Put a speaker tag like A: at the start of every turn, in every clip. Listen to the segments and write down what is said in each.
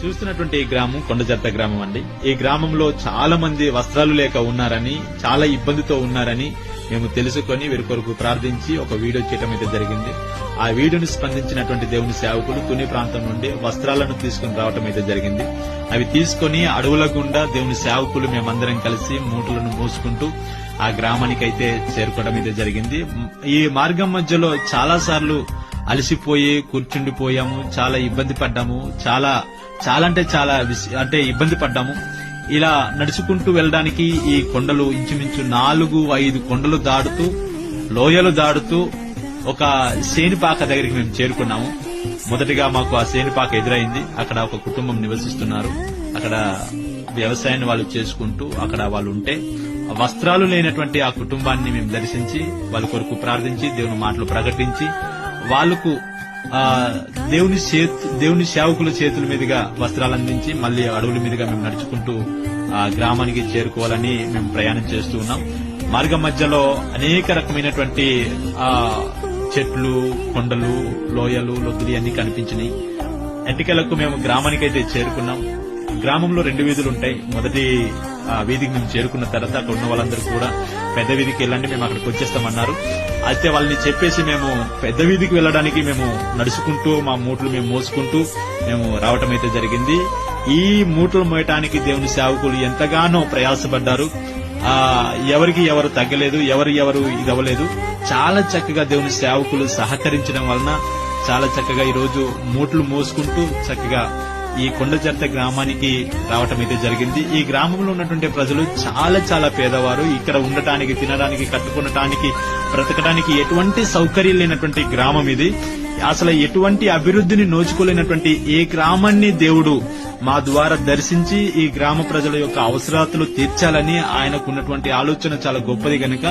A: చూస్తున్నటువంటి ఈ గ్రామం కొండజర్త గ్రామం అండి. ఈ గ్రామంలో చాలా మంది వస్త్రాలు లేక ఉన్నారని చాలా ఇబ్బందితో ఉన్నారని మేము తెలుసుకొని వీరి కొరకు ప్రార్థించి ఒక వీడియో చేయటం అయితే జరిగింది. ఆ వీడియోని స్పందించినటువంటి దేవుని సేవకులు తుని ప్రాంతం నుండి వస్త్రాలను తీసుకుని రావటం అయితే జరిగింది. అవి తీసుకొని అడవుల గుండా దేవుని సేవకులు మేమందరం కలిసి మూటలను మూసుకుంటూ ఆ గ్రామానికి అయితే చేరుకోవడం అయితే జరిగింది. ఈ మార్గం మధ్యలో చాలా సార్లు అలసిపోయి కూర్చుండిపోయాము చాలా ఇబ్బంది పడ్డాము చాలా చాలా అంటే చాలా అంటే ఇబ్బంది పడ్డాము. ఇలా నడుచుకుంటూ వెళ్ళడానికి ఈ కొండలు ఇంచుమించు నాలుగు ఐదు కొండలు దాడుతూ లోయలు దాడుతూ ఒక శేనిపాక దగ్గరికి మేము చేరుకున్నాము. మొదటిగా మాకు ఆ శేనిపాక ఎదురైంది. అక్కడ ఒక కుటుంబం నివసిస్తున్నారు. అక్కడ వ్యవసాయాన్ని వాళ్ళు చేసుకుంటూ అక్కడ వాళ్ళు ఉంటే వస్త్రాలు లేనటువంటి ఆ కుటుంబాన్ని మేము దర్శించి వాళ్ళ కొరకు ప్రార్థించి దేవుని మాటలు ప్రకటించి వాళ్ళకు దేవుని చేతు దేవుని సేవకుల చేతుల మీదుగా వస్త్రాలు అందించి మళ్ళీ అడవుల మీదుగా మేము నడుచుకుంటూ ఆ గ్రామానికి చేరుకోవాలని మేము ప్రయాణం చేస్తూ ఉన్నాం. మార్గం మధ్యలో అనేక రకమైనటువంటి ఆ చెట్లు కొండలు లోయలు లొద్దులు అన్ని కనిపించినాయి. ఎట్టికలకు మేము గ్రామానికైతే చేరుకున్నాం. గ్రామంలో రెండు వీధులు ఉంటాయి. మొదటి ఆ, వీధికి మేము చేరుకున్న తర్వాత అక్కడ ఉన్న వాళ్ళందరూ కూడా పెద్ద వీధికి వెళ్ళండి మేము అక్కడికి వచ్చేస్తామన్నారు. అయితే వాళ్ళని చెప్పేసి మేము పెద్ద వీధికి వెళ్ళడానికి మేము నడుచుకుంటూ మా మూట్లు మేము మోసుకుంటూ మేము రావటం అయితే జరిగింది. ఈ మూట్లు మోయటానికి దేవుని సేవకులు ఎంతగానో ప్రయాసపడ్డారు. ఆ ఎవరికి ఎవరు తగ్గలేదు ఎవరు ఎవరు ఇది అవ్వలేదు. చాలా చక్కగా దేవుని సేవకులు సహకరించడం వలన చాలా చక్కగా ఈరోజు మూట్లు మోసుకుంటూ చక్కగా ఈ కొండచర్త గ్రామానికి రావటం అయితే జరిగింది. ఈ గ్రామంలో ఉన్నటువంటి ప్రజలు చాలా చాలా పేదవారు. ఇక్కడ ఉండటానికి తినడానికి కట్టుకునటానికి బ్రతకడానికి ఎటువంటి సౌకర్యం లేనటువంటి గ్రామం ఇది. అసలు ఎటువంటి అభివృద్ధిని నోచుకోలేనటువంటి ఏ గ్రామాన్ని దేవుడు మా ద్వారా దర్శించి ఈ గ్రామ ప్రజల యొక్క అవసరాలు తీర్చాలని ఆయనకున్నటువంటి ఆలోచన చాలా గొప్పది గనక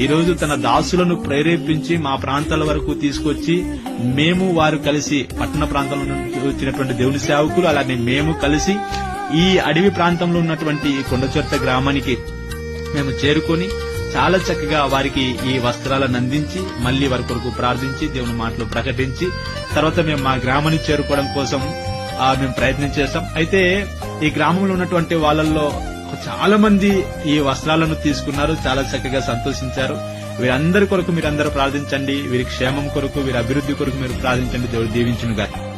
A: ఈరోజు తన దాసులను ప్రేరేపించి మా ప్రాంతాల వరకు తీసుకొచ్చి మేము వారు కలిసి పట్టణ ప్రాంతంలో వచ్చినటువంటి దేవుని సేవకులు అలానే మేము కలిసి ఈ అడవి ప్రాంతంలో ఉన్నటువంటి ఈ కొండచొర్త గ్రామానికి మేము చేరుకొని చాలా చక్కగా వారికి ఈ వస్త్రాలను అందించి మళ్ళీ వారి కొరకు ప్రార్థించి దేవుని మాటలు ప్రకటించి తర్వాత మేము మా గ్రామాన్ని చేరుకోవడం కోసం మేము ప్రయత్నం చేస్తాం అయితే ఈ గ్రామంలో ఉన్నటువంటి వాళ్ళల్లో చాలా మంది ఈ వస్త్రాలను తీసుకున్నారు. చాలా చక్కగా సంతోషించారు. వీరందరి కొరకు మీరందరూ ప్రార్థించండి. వీరి క్షేమం కొరకు వీరి అభివృద్ధి కొరకు మీరు ప్రార్థించండి. దేవుడు దీవించును గారు